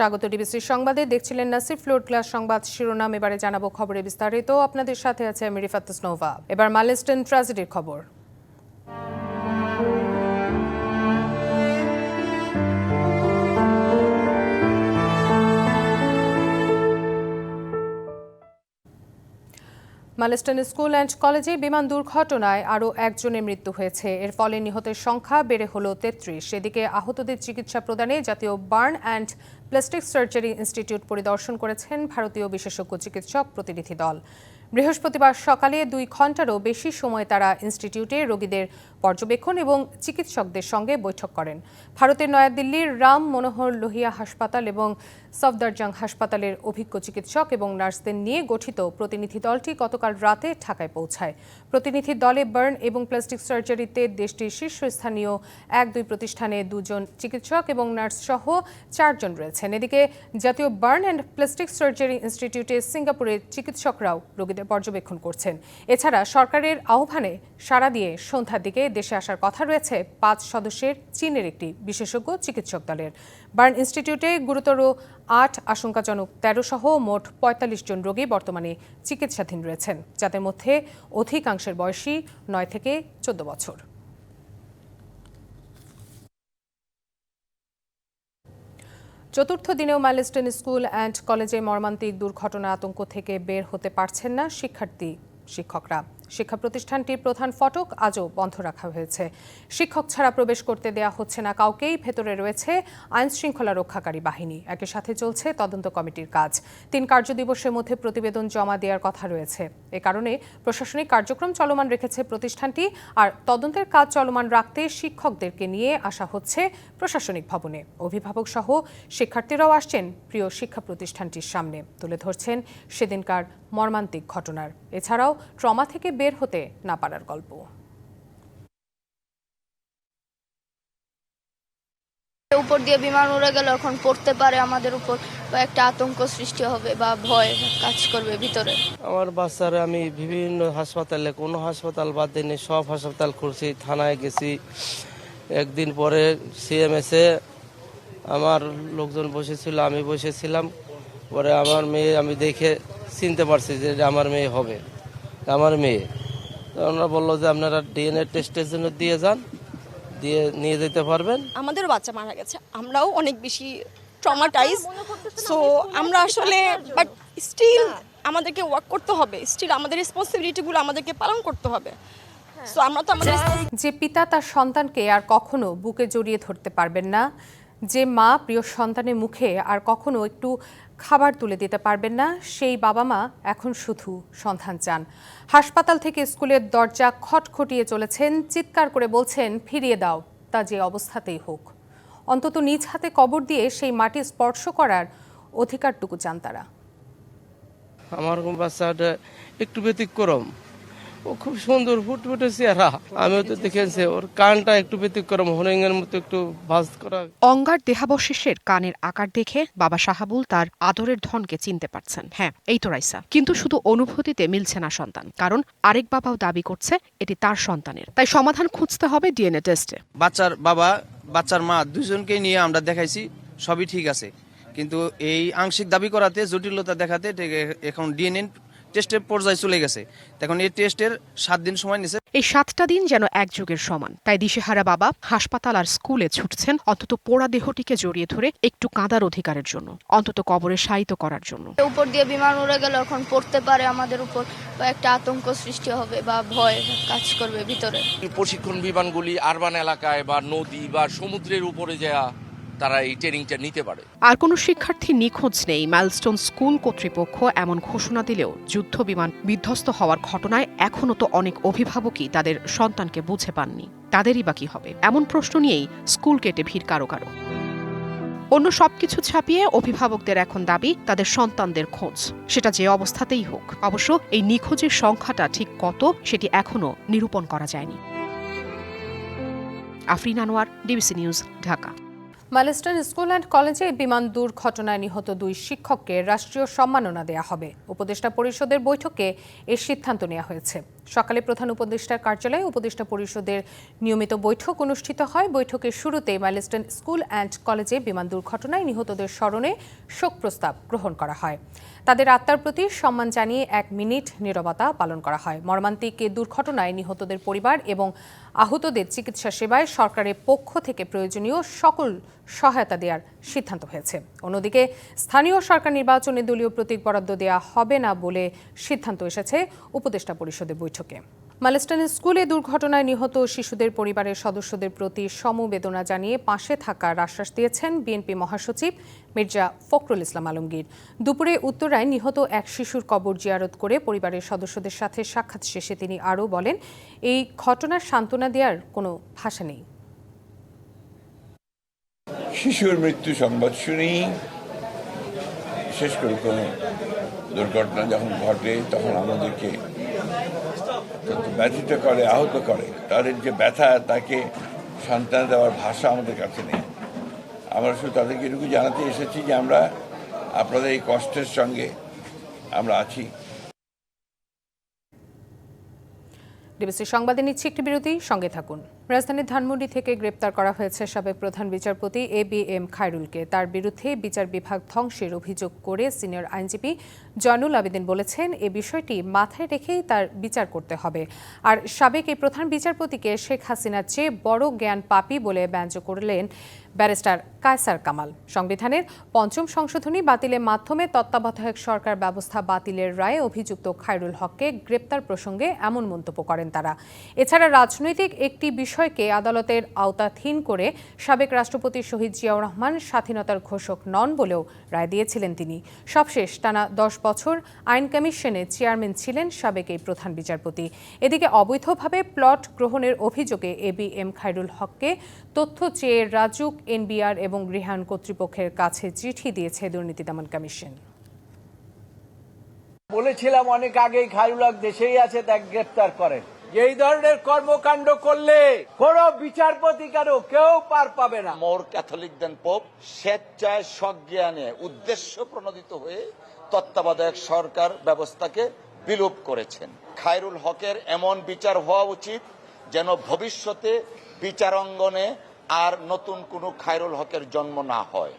স্বাগত ডিবিসির সংবাদে। দেখছিলেন নাসির ফ্লোর ক্লাস সংবাদ শিরোনাম। এবারে জানাব খবরে বিস্তারিত। আপনাদের সাথে আছে আমি রিফাতুস নোভা এবার মালেস্টেন ট্র্যাজেডির খবর। মালেস্টন স্কুল অ্যান্ড কলেজে বিমান দুর্ঘটনায় আরও একজনের মৃত্যু হয়েছে। এর ফলে নিহতের সংখ্যা বেড়ে হলো তেত্রিশ। এদিকে আহতদের চিকিৎসা প্রদানে জাতীয় burn and plastic surgery institute পরিদর্শন করেছেন ভারতীয় বিশেষজ্ঞ চিকিৎসক প্রতিনিধি দল। বৃহস্পতিবার সকালে দুই ঘন্টারও বেশি সময় তারা ইনস্টিটিউটে রোগীদের পর্যবেক্ষণ এবং চিকিৎসকদের সঙ্গে বৈঠক করেন। ভারতের নয়াদিল্লির রাম মনোহর লোহিয়া হাসপাতাল এবং সফদারজাং হাসপাতালের অভিজ্ঞ চিকিৎসক এবং নার্সদের নিয়ে গঠিত প্রতিনিধি দলটি গতকাল রাতে ঢাকায় পৌঁছায়। প্রতিনিধি দলে বার্ন এবং প্লাস্টিক সার্জারিতে দেশটির শীর্ষস্থানীয় এক, দুই প্রতিষ্ঠানে দুজন চিকিৎসক এবং নার্স সহ চারজন রয়েছেন। এদিকে জাতীয় বার্ন অ্যান্ড প্লাস্টিক সার্জারি ইনস্টিটিউটে সিঙ্গাপুরের চিকিৎসকরাও রোগীদের পর্যবেক্ষণ করছেন। এছাড়া সরকারের আহ্বানে সাড়া দিয়ে সন্ধ্যার দিকে দেশে আসার কথা রয়েছে, পাঁচ সদস্যের চীনের একটি বিশেষজ্ঞ চিকিৎসক দলের। বার্ন ইনস্টিটিউটে গুরুতর আট আশঙ্কাজনক তেরো সহ মোট পঁয়তাল্লিশ জন রোগী বর্তমানে চিকিৎসাধীন রয়েছেন, যাদের মধ্যে অধিকাংশের বয়সী নয় থেকে চোদ্দ বছর। চতুর্থ দিনেও মাইলস্টোন স্কুল অ্যান্ড কলেজে মর্মান্তিক দুর্ঘটনা আতঙ্ক থেকে বের হতে পারছেন না শিক্ষার্থী, শিক্ষকরা। শিক্ষা প্রতিষ্ঠানটির প্রধান ফটক আজও বন্ধ রাখা হয়েছে। শিক্ষক ছাড়া প্রবেশ করতে দেয়া হচ্ছে না কাউকেই। ভেতরে রয়েছে আইন শৃঙ্খলা রক্ষাকারী বাহিনী। একই সাথে চলছে তদন্ত কমিটির কাজ। তিন কার্যদিবসের মধ্যে প্রতিবেদন জমা দেওয়ার কথা রয়েছে। এ কারণে প্রশাসনিক কার্যক্রম চলমান রেখেছে প্রতিষ্ঠানটি। আর তদন্তের কাজ চলমান রাখতে শিক্ষকদেরকে নিয়ে আসা হচ্ছে প্রশাসনিক ভবনে। অভিভাবক সহ শিক্ষার্থীরাও আসছেন প্রিয় শিক্ষা প্রতিষ্ঠানটির সামনে। তুলে ধরছেন সেদিনকার মর্মান্তিক ঘটনার। এছাড়াও ট্রমা থেকে বের হতে না পারার গল্প। উপর দিয়ে বিমান উড়ে গেল এখন পড়তে পারে আমাদের উপর। বা একটা আতঙ্ক সৃষ্টি হবে বা ভয় কাজ করবে ভিতরে। আমার বাচ্চারা আমি বিভিন্ন হাসপাতালে কোনো হাসপাতাল বাদ দিইনি সব হাসপাতাল খুলছি থানায় গেছি। একদিন পরে সিএমএসে আমার লোকজন বসেছিল আমি বসেছিলাম। পরে আমার মেয়ে আমি দেখে চিনতে পারছি যে আমার মেয়ে হবে আমার মেয়ে। ওনারা বলল যে আপনারা ডিএনএ টেস্টের জন্য দিয়ে যান দিয়ে নিয়ে যেতে পারবেন। আমাদের বাচ্চা মারা গেছে আমরাও অনেক বেশি ট্রমাটাইজ সো আমরা আসলে বাট স্টিল আমাদেরকে ওয়ার্ক করতে হবে স্টিল আমাদের রেসপন্সিবিলিটিগুলো আমাদেরকে পালন করতে হবে। সো আমরা তো আমাদের যে পিতা তার সন্তানকে আর কখনো বুকে জড়িয়ে ধরতে পারবেন না যে মা প্রিয় সন্তানের মুখে আর কখনো একটু খাবার তুলে দিতে পারবেন না সেই বাবা মা এখন শুধু সন্ধান চান। হাসপাতাল থেকে স্কুলের দরজা খটখটিয়ে চলেছেন চিৎকার করে বলছেন ফিরিয়ে দাও তা যে অবস্থাতেই হোক। অন্তত নিজ হাতে কবর দিয়ে সেই মাটি স্পর্শ করার অধিকারটুকু চান তারা। আমার বাচ্চাটা একটু ব্যতিক্রম। ও খুব সুন্দর ফুটফুটে চেহারা। আমিও তো দেখেছি ওর কানটা একটু ব্যতিক্রম হরিণের মতো একটু ভাজ করা। অঙ্গার দেহাবশেষের কানের আকার দেখে বাবা সাহাবুল তার আদরের ধনকে চিনতে পারছেন। হ্যাঁ এই তো রাইসা। কিন্তু শুধু অনুভূতিতে মিলছে না সন্তান কারণ আরেক বাবাও দাবি করছে এটি তার সন্তানের। তাই সমাধান খুঁজতে হবে ডিএনএ টেস্টে। বাচ্চার বাবা বাচ্চার মা দুজনকে নিয়ে আমরা দেখাইছি সবই ঠিক আছে। কিন্তু এই আংশিক দাবি করাতে জটিলতা দেখাতে এখন ডিএনএ টেস্টের পর্যায়ে চলে গেছে। এখন এই টেস্টের সাত দিন সময় নিছে। এই সাতটা দিন যেন এক যুগের সমান। তাই দিশেহারা বাবা হাসপাতাল আর স্কুলে ছুটছেন অন্তত পোড়া দেহটিকে জড়িয়ে ধরে একটু কাঁদার অধিকারের জন্য অন্তত কবরে শায়িত করার জন্য। উপর দিয়ে বিমান উড়ে গেল এখন পড়তে পারে আমাদের উপর বা একটা আতঙ্ক সৃষ্টি হবে বা ভয় কাজ করবে ভিতরে। প্রশিক্ষণ বিমানগুলি আরবান এলাকায় বা নদী বা সমুদ্রের উপরে যা তারা এই ট্রেনিংটা নিতে পারে। আর কোনো শিক্ষার্থী নিখোঁজ নেই। মাইলস্টোন স্কুল কর্তৃপক্ষ এমন ঘোষণা দিলেও যুদ্ধ বিমান বিধ্বস্ত হওয়ার ঘটনায় এখনও তো অনেক অভিভাবকই তাদের সন্তানকে বুঝে পাননি। তাদেরই বা হবে? এমন প্রশ্ন নিয়েই স্কুল কেটে ভিড় কারও কারও। অন্য সবকিছু ছাপিয়ে অভিভাবকদের এখন দাবি, তাদের সন্তানদের খোঁজ। সেটা যে অবস্থাতেই হোক। অবশ্য এই নিখোঁজের সংখ্যাটা ঠিক কত সেটি এখনও নিরূপণ করা যায়নি। Afrin Anwar DBC news, Dhaka. Milestone school and কলেজে বিমান দুর্ঘটনায় নিহত দুই শিক্ষককে রাষ্ট্রীয় সম্মাননা দেয়া হবে। উপদেষ্টা পরিষদের বৈঠকে এর সিদ্ধান্ত নেওয়া হয়েছে। সকালে প্রধান উপদেষ্টার কার্যালয়ে উপদেষ্টা পরিষদের নিয়মিত বৈঠক অনুষ্ঠিত হয়। বৈঠকের শুরুতে মালেস্টন স্কুল অ্যান্ড কলেজে বিমান দুর্ঘটনায় নিহতদের স্মরণে শোক প্রস্তাব গ্রহণ করা হয়। তাদের আত্মার প্রতি সম্মান জানিয়ে এক মিনিট নিরবতা পালন করা হয়। মর্মান্তিক দুর্ঘটনায় নিহতদের পরিবার এবং আহতদের চিকিৎসা সেবায় সরকারের পক্ষ থেকে প্রয়োজনীয় সকল সহায়তা দেওয়ার সিদ্ধান্ত হয়েছে। অন্যদিকে, স্থানীয় সরকার নির্বাচনে দলীয় প্রতীক বরাদ্দ দেওয়া হবে না বলে সিদ্ধান্ত এসেছে উপদেষ্টা পরিষদের বৈঠকে। মালেস্টান স্কুলে দুর্ঘটনায় নিহত শিশুদের পরিবারের সদস্যদের প্রতি সমবেদনা জানিয়ে পাশে থাকার আশ্বাস দিয়েছেন বিএনপি মহাসচিব মির্জা ফখরুল ইসলাম আলমগীর। দুপুরে উত্তরায় নিহত এক শিশুর কবর জিয়ারত করে পরিবারের সদস্যদের সাথে সাক্ষাৎ শেষে তিনি আরও বলেন, এই ঘটনার সান্ত্বনা দেওয়ার কোনো ভাষা নেই। শিশুর মৃত্যু সংবাদ শুনি। বিশেষ করে কোনো দুর্ঘটনা যখন ঘটে, তখন আমাদেরকে ব্যথিত করে, আহত করে। তাদের যে ব্যথা, তাকে সন্তান দেওয়ার ভাষা আমাদের কাছে নেই। আমরা শুধু তাদেরকে এটুকু জানাতে এসেছি যে আমরা আপনাদের এই কষ্টের সঙ্গে আমরা আছি। ডিবিসি সংবাদে নিচ্ছে একটি বিরতি, সঙ্গে থাকুন। রাজধানীর ধানমন্ডি থেকে গ্রেপ্তার করা হয়েছে সাবেক প্রধান বিচারপতি এ বি এম খায়রুলকে। তার বিরুদ্ধে বিচার বিভাগ ধ্বংসের অভিযোগ করে সিনিয়র আইনজীবী জয়নুল আবেদিন বলেছেন, এ বিষয়টি মাথায় রেখেই তার বিচার করতে হবে। আর সাবেক এই প্রধান বিচারপতিকে শেখ হাসিনার চেয়ে বড় জ্ঞান পাপি বলে ব্যঞ্জ করলেন ব্যারিস্টার কায়সার কামাল। সংবিধানের পঞ্চম সংশোধনী বাতিলের মাধ্যমে তত্ত্বাবধায়ক সরকার ব্যবস্থা বাতিলের রায়ে অভিযুক্ত খায়রুল হককে গ্রেপ্তার প্রসঙ্গে এমন মন্তব্য করেন তারা। এছাড়া রাজনৈতিক একটি বিষয়কে আদালতের আওতাধীন করে সাবেক রাষ্ট্রপতি শহীদ জিয়াউর রহমান স্বাধীনতার ঘোষক নন বলেও রায় দিয়েছিলেন তিনি। সবশেষ টানা দশ বছর আইন কমিশনে চেয়ারম্যান ছিলেন সাবেক এই প্রধান বিচারপতি। এদিকে অবৈধভাবে প্লট গ্রহণের অভিযোগে এ বি এম খায়রুল হককে তথ্য চেয়ে রাজুক এনবিআর এবং গৃহায়ণ কর্তৃপক্ষের কাছে চিঠি দিয়েছে দুর্নীতি দমন কমিশন। বলেছিলাম অনেক আগেই খায়রুলক দেশেই আছে তাকে গ্রেপ্তার করেন এই ধরনের কর্মকাণ্ড করলে কোন বিচারপতি কেন কেউ পার পাবে না। মোর ক্যাথলিক দেন পোপ স্বেচ্ছায় সজ্ঞানে উদ্দেশ্য প্রণোদিত হয়ে তত্ত্বাবধায়ক সরকার ব্যবস্থাকে বিলোপ করেছেন। খায়রুল হকের এমন বিচার হওয়া উচিত যেন ভবিষ্যতে বিচারাঙ্গনে আর নতুন কোনো খায়রুল হকের জন্ম না হয়।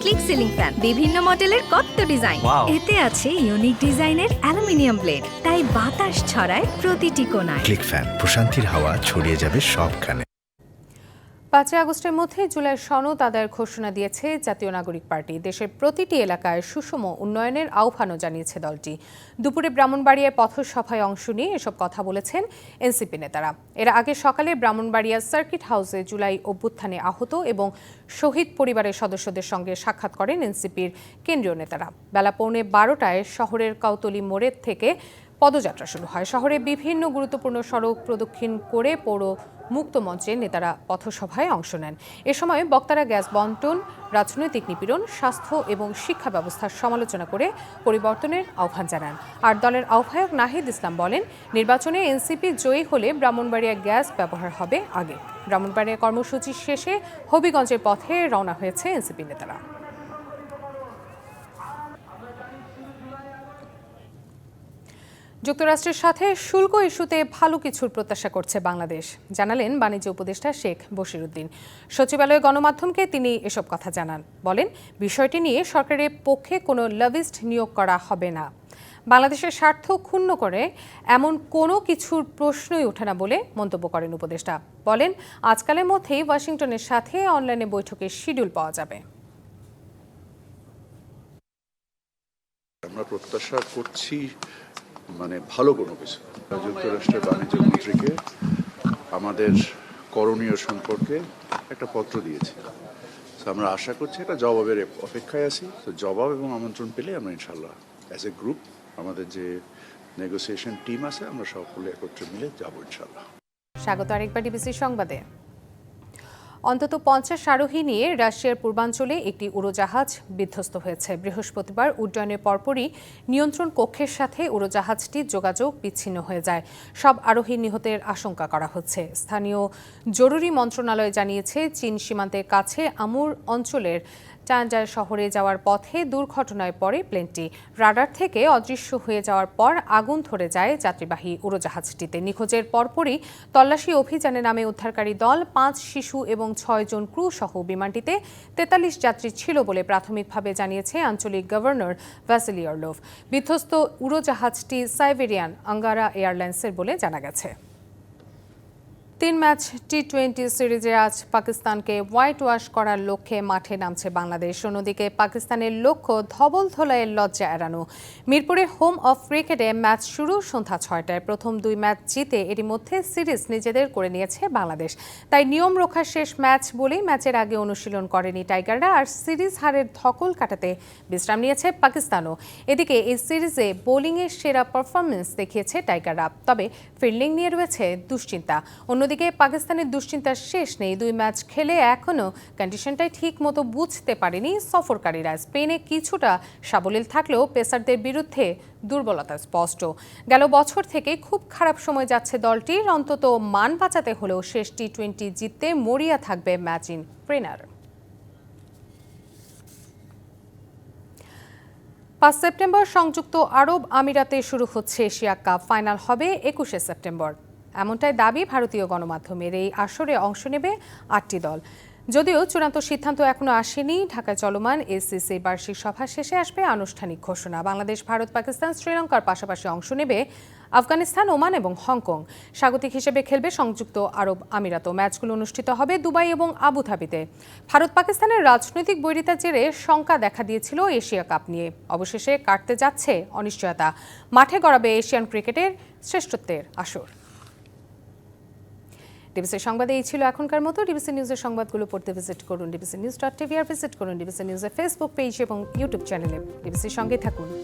ক্লিক সিলিং ফ্যান বিভিন্ন মডেলের কত ডিজাইন। এতে আছে ইউনিক ডিজাইনের অ্যালুমিনিয়াম ব্লেড। তাই বাতাস ছড়ায় প্রতিটি কোণায়। ক্লিক ফ্যান প্রশান্তির হাওয়া ছড়িয়ে যাবে সবখানে পাঁচই আগস্টের মধ্যে জুলাই সনদ আদায়ের ঘোষণা দিয়েছে জাতীয় নাগরিক পার্টি। দেশের প্রতিটি এলাকায় সুষম উন্নয়নের আহ্বানও জানিয়েছে দলটি। দুপুরে ব্রাহ্মণবাড়িয়ায় পথসভায় অংশ নিয়ে এসব কথা বলেছেন এনসিপি নেতারা। এর আগে সকালে ব্রাহ্মণবাড়িয়া সার্কিট হাউসে জুলাই অভ্যুত্থানে আহত এবং শহীদ পরিবারের সদস্যদের সঙ্গে সাক্ষাৎ করেন এনসিপির কেন্দ্রীয় নেতারা। বেলা পৌনে বারোটায় শহরের কাউতলি মোড়ের থেকে পদযাত্রা শুরু হয়। শহরে বিভিন্ন গুরুত্বপূর্ণ সড়ক প্রদক্ষিণ করে পৌর মুক্ত মঞ্চে নেতারা পথসভায় অংশ নেন। এ সময় বক্তারা গ্যাস বন্টন, রাজনৈতিক নিপীড়ন, স্বাস্থ্য এবং শিক্ষা ব্যবস্থার সমালোচনা করে পরিবর্তনের আহ্বান জানান। আর দলের আহ্বায়ক নাহিদ ইসলাম বলেন, নির্বাচনে এনসিপি জয়ী হলে ব্রাহ্মণবাড়িয়া গ্যাস ব্যবহার হবে আগে। ব্রাহ্মণবাড়িয়া কর্মসূচি শেষে হবিগঞ্জের পথে রওনা হয়েছে এনসিপি নেতারা। যুক্তরাষ্ট্রের সাথে শুল্ক ইস্যুতে ভালো কিছুর প্রত্যাশা করছে বাংলাদেশ। জানালেন বাণিজ্য উপদেষ্টা শেখ বশিরুদ্দিন। সচিবালয় গণমাধ্যমকে তিনি এসব কথা জানান। বলেন, বিষয়টি নিয়ে সরকারের পক্ষে কোনো লবিস্ট নিয়োগ করা হবে না। বাংলাদেশের স্বার্থ ক্ষুণ্ণ করে এমন কোনো কিছুর প্রশ্নই ওঠে না বলে মন্তব্য করেন উপদেষ্টা। বলেন, আজকালের মধ্যেই ওয়াশিংটনের সাথে অনলাইনে বৈঠকের শিডিউল পাওয়া যাবে। আমরা প্রত্যাশা করছি মানে ভালো কোনো কিছু যুক্তরাষ্ট্রের বাণিজ্য মন্ত্রীকে আমাদের করণীয় সম্পর্কে একটা পত্র দিয়েছি। আমরা আশা করছি একটা জবাবের অপেক্ষায় আছি। তো জবাব এবং আমন্ত্রণ পেলে আমরা ইনশাল্লাহ অ্যাজ এ গ্রুপ আমাদের যে নেগোসিয়েশন টিম আছে, আমরা সকলে একত্রে মিলে যাব ইনশাল্লাহ স্বাগত আরেকবার ডিবিসি সংবাদে। অন্তত পঞ্চাশ আরোহী নিয়ে রাশিয়ার পূর্বাঞ্চলে একটি উড়োজাহাজ বিধ্বস্ত হয়েছে। বৃহস্পতিবার উড্ডয়নের পরপরই নিয়ন্ত্রণ কক্ষের সাথে উড়োজাহাজটির যোগাযোগ বিচ্ছিন্ন হয়ে যায়। সব আরোহী নিহতের আশঙ্কা করা হচ্ছে। স্থানীয় জরুরি মন্ত্রণালয় জানিয়েছে, চীন সীমান্তের কাছে আমুর অঞ্চলের টানজার শহরে যাওয়ার পথে দুর্ঘটনায় পড়ে প্লেনটি। রাডার থেকে অদৃশ্য হয়ে যাওয়ার পর আগুন ধরে যায় যাত্রীবাহী উড়োজাহাজটিতে। নিখোঁজের পরপরই তল্লাশি অভিযানে নামে উদ্ধারকারী দল পাঁচ শিশু এবং ছয় জন ক্রু সহ বিমানটিতে তেতাল্লিশ যাত্রী ছিল বলে প্রাথমিকভাবে জানিয়েছে আঞ্চলিক গভর্নর ভ্যাসিলি বিধ্বস্ত উড়োজাহাজটি সাইবেরিয়ান আঙ্গারা এয়ারলাইন্সের বলে জানা গেছে। তিন ম্যাচ টি টোয়েন্টি সিরিজে আজ পাকিস্তানকে হোয়াইট ওয়াশ করার লক্ষ্যে মাঠে নামছে বাংলাদেশ। অন্যদিকে পাকিস্তানের লক্ষ্য ধবল ধোলাইয়ের লজ্জা এড়ানো। মিরপুরে হোম অফ ক্রিকেটে ম্যাচ শুরু সন্ধ্যা ছয়টায়। প্রথম দুই ম্যাচ জিতে এরই মধ্যে সিরিজ নিজেদের করে নিয়েছে বাংলাদেশ। তাই নিয়ম রক্ষার শেষ ম্যাচ বলেই ম্যাচের আগে অনুশীলন করেনি টাইগাররা আর সিরিজ হারের ধকল কাটাতে বিশ্রাম নিয়েছে পাকিস্তানও। এদিকে এই সিরিজে বোলিংয়ের সেরা পারফরমেন্স দেখিয়েছে টাইগাররা। তবে ফিল্ডিং নিয়ে রয়েছে দুশ্চিন্তা। অন্যদিকে পাকিস্তানের দুশ্চিন্তার শেষ নেই। দুই ম্যাচ খেলে এখনও কন্ডিশনটাই ঠিক মতো বুঝতে পারেনি সফরকারীরা। স্পেনে কিছুটা সাবলীল থাকলেও পেসারদের বিরুদ্ধে দুর্বলতা স্পষ্ট। গেল বছর থেকে খুব খারাপ সময় যাচ্ছে দলটির। অন্তত মান বাঁচাতে হলেও শেষ টি টোয়েন্টি জিততে মরিয়া থাকবে ম্যাচ ইন ট্রেনার পাঁচ সেপ্টেম্বর সংযুক্ত আরব আমিরাতে শুরু হচ্ছে এশিয়া কাপ। ফাইনাল হবে একুশে সেপ্টেম্বর। এমনটাই দাবি ভারতীয় গণমাধ্যমের। এই আসরে অংশ নেবে আটটি দল। যদিও চূড়ান্ত সিদ্ধান্ত এখনও আসেনি, ঢাকায় চলমান এসিসি বার্ষিক সভা শেষে আসবে আনুষ্ঠানিক ঘোষণা। বাংলাদেশ, ভারত, পাকিস্তান, শ্রীলঙ্কার পাশাপাশি অংশ নেবে আফগানিস্তান, ওমান এবং হংকং। স্বাগতিক হিসেবে খেলবে সংযুক্ত আরব আমিরাত ম্যাচগুলো অনুষ্ঠিত হবে দুবাই এবং আবুধাবিতে। ভারত পাকিস্তানের রাজনৈতিক বৈরিতার জেরে শঙ্কা দেখা দিয়েছিল এশিয়া কাপ নিয়ে। অবশেষে কাটতে যাচ্ছে অনিশ্চয়তা। মাঠে গড়াবে এশিয়ান ক্রিকেটের শ্রেষ্ঠত্বের আসর। ডিবিসি সংবাদে এই ছিল এখনকার মতো। ডিবিসি নিউজের সংবাদগুলো পড়তে ভিজিট করুন। ডিবিসি নিউজ ডট টিভি আর ভিজিট করুন ডিবিসি নিউজের ফেসবুক পেজ এবং ইউটিউব চ্যানেলে ডিবিসির সঙ্গে থাকুন।